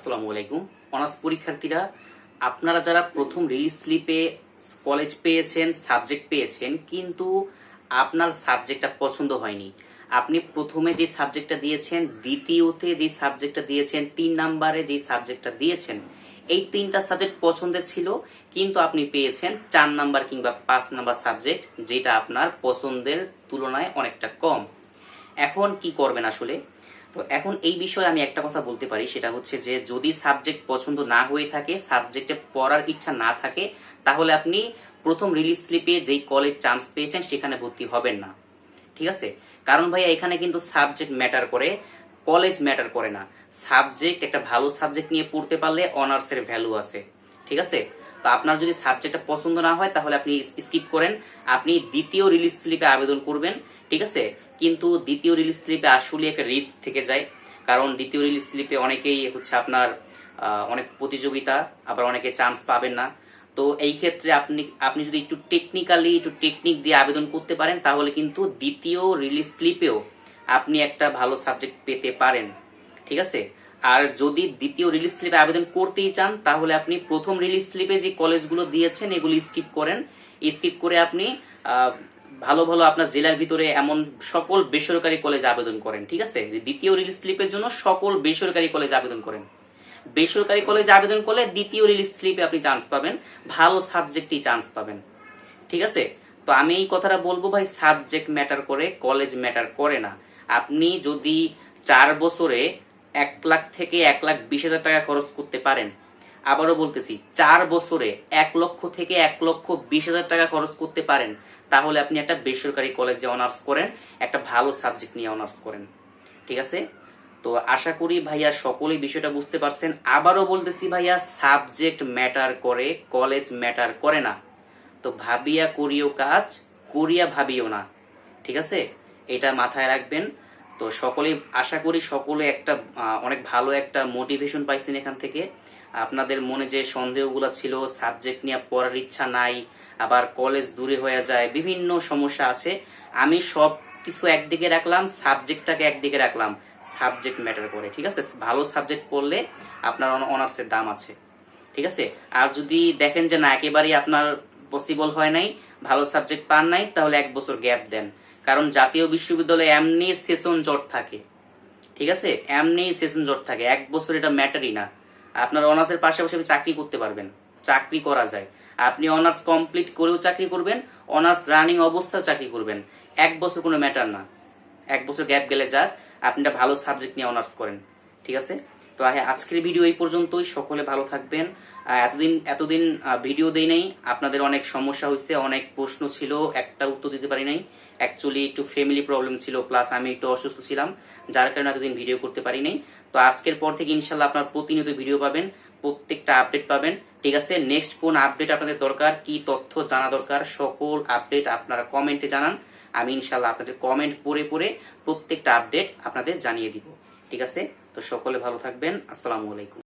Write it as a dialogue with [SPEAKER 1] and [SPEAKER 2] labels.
[SPEAKER 1] আসসালামু আলাইকুম। অনার্স পরীক্ষার্থীরা, আপনারা যারা প্রথম রিলিজ স্লিপে কলেজ পেয়েছেন সাবজেক্ট পেয়েছেন, কিন্তু আপনার সাবজেক্টটা পছন্দ হয়নি। আপনি প্রথমে যে সাবজেক্টটা দিয়েছেন, দ্বিতীয়তে যে সাবজেক্টটা দিয়েছেন, তিন নাম্বারে যে সাবজেক্টটা দিয়েছেন, এই তিনটা সাবজেক্ট পছন্দের ছিল, কিন্তু আপনি পেয়েছেন চার নাম্বার কিংবা পাঁচ নাম্বার সাবজেক্ট যেটা আপনার পছন্দের তুলনায় অনেকটা কম। এখন কি করবেন আসলে? তো এখন এই বিষয়ে আমি একটা কথা বলতে পারি, সেটা হচ্ছে যে যদি সাবজেক্ট পছন্দ না হয়ে থাকে, সাবজেক্টে পড়ার ইচ্ছা না থাকে, তাহলে আপনি প্রথম রিলিজ স্লিপে যেই কলেজ চান্স পেয়েছেন সেখানে ভর্তি হবেন না। ঠিক আছে? কারণ ভাইয়া, এখানে কিন্তু সাবজেক্ট ম্যাটার করে কলেজ ম্যাটার করে না। সাবজেক্ট একটা ভালো সাবজেক্ট নিয়ে পড়তে পারলে অনার্সের ভ্যালু আছে। ঠিক আছে? তো আপনার যদি সাবজেক্টটা পছন্দ না হয়, তাহলে আপনি স্কিপ করেন। আপনি দ্বিতীয় রিলিজ স্লিপে আবেদন করবেন, ঠিক আছে? কিন্তু দ্বিতীয় রিলিজ স্লিপে আসলে একটা রিস্ক থেকে যায়। কারণ দ্বিতীয় রিলিজ স্লিপে অনেকেই হচ্ছে আপনার অনেক প্রতিযোগিতা, আবার অনেকে চান্স পাবেন না। তো এই ক্ষেত্রে আপনি আপনি যদি একটু টেকনিক্যালি একটু টেকনিক দিয়ে আবেদন করতে পারেন, তাহলে কিন্তু দ্বিতীয় রিলিজ স্লিপেও আপনি একটা ভালো সাবজেক্ট পেতে পারেন। ঠিক আছে? আর যদি দ্বিতীয় রিলিজ স্লিপে আবেদন করতেই চান, তাহলে আপনি প্রথম রিলিজ স্লিপে যে কলেজগুলো দিয়েছেন, এগুলি স্কিপ করেন। স্কিপ করে আপনি ভালো ভালো আপনার জেলার ভিতরে এমন সকল বেসরকারি কলেজে আবেদন করেন, ঠিক আছে? দ্বিতীয় রিলিজ স্লিপের জন্য সকল বেসরকারি কলেজে আবেদন করেন। বেসরকারি কলেজে আবেদন করলে দ্বিতীয় রিলিজ স্লিপে আপনি চান্স পাবেন, ভালো সাবজেক্টেই চান্স পাবেন, ঠিক আছে? তো আমি এই কথাটা বলব ভাই সাবজেক্ট ম্যাটার করে কলেজ ম্যাটার করে না। আপনি যদি চার বছরে এক লাখ থেকে এক লাখ বিশ হাজার টাকা খরচ করতে পারেন। আবারও বলতেছি, চার বছরে এক লক্ষ থেকে এক লক্ষ বিশ হাজার টাকা খরচ করতে পারেন। তাহলে আপনি একটা বেসরকারি কলেজে অনার্স করেন, একটা ভালো সাবজেক্ট নিয়ে অনার্স করেন। ঠিক আছে? তো আশা করি ভাইয়া সকলেই বিষয়টা বুঝতে পারছেন। আবারও বলতেছি ভাইয়া, সাবজেক্ট ম্যাটার করে, কলেজ ম্যাটার করে না। তো ভাবিয়া করিও কাজ, করিয়া ভাবিও না। ঠিক আছে? এটা মাথায় রাখবেন। তো সকলেই, আশা করি সকলে একটা অনেক ভালো একটা মোটিভেশন পাইছেন এখান থেকে। আপনাদের মনে যে সন্দেহগুলো ছিল সাবজেক্ট নিয়ে পড়ার ইচ্ছা নাই, আবার কলেজ দূরে হয়ে যায়, বিভিন্ন সমস্যা আছে। আমি সব কিছু একদিকে রাখলাম সাবজেক্টটাকে একদিকে রাখলাম সাবজেক্ট ম্যাটার করে, ঠিক আছে? ভালো সাবজেক্ট পড়লে আপনার অনার্সের দাম আছে, ঠিক আছে? আর যদি দেখেন যে না, একেবারেই আপনার পসিবল হয় নাই, ভালো সাবজেক্ট পান নাই, তাহলে এক বছর গ্যাপ দেন। কারণ জাতীয় বিশ্ববিদ্যালয়ে এমনি সেশন জট থাকে। ঠিক আছে? এমনি সেশন জট থাকে। এক বছর এটা ম্যাটারই না। আপনার অনার্সের পাশাপাশি চাকরি করতে পারবেন। চাকরি করা যায়। আপনি অনার্স কমপ্লিট করেও চাকরি করবেন, অনার্স রানিং অবস্থায় চাকরি করবেন। এক বছর কোনো ম্যাটার না। এক বছর গ্যাপ গেলে যাক, আপনি একটা ভালো সাবজেক্ট নিয়ে অনার্স করেন। ঠিক আছে? তো আজকের ভিডিও এই পর্যন্তই। সকলে ভালো থাকবেন। এতদিন এতদিন ভিডিও দেই নাই। আপনাদের অনেক সমস্যা হয়েছে অনেক প্রশ্ন ছিল, একটা উত্তর দিতে পারি নাই। অ্যাকচুয়ালি একটু ফ্যামিলি প্রবলেম ছিল প্লাস আমি একটু অসুস্থ ছিলাম, যার কারণে এতদিন ভিডিও করতে পারি নাই। তো আজকের পর থেকে ইনশাল্লাহ আপনার প্রতিনিয়ত ভিডিও পাবেন, প্রত্যেকটা আপডেট পাবেন। ঠিক আছে নেক্সট কোন আপডেট আপনাদের দরকার, কি তথ্য জানা দরকার, সকল আপডেট আপনারা কমেন্টে জানান। আমি ইনশাল্লাহ আপনাদের কমেন্ট পড়ে পড়ে প্রত্যেকটা আপডেট আপনাদের জানিয়ে দিব। ঠিক আছে? তো সকলে ভালো থাকবেন। আসসালামু আলাইকুম।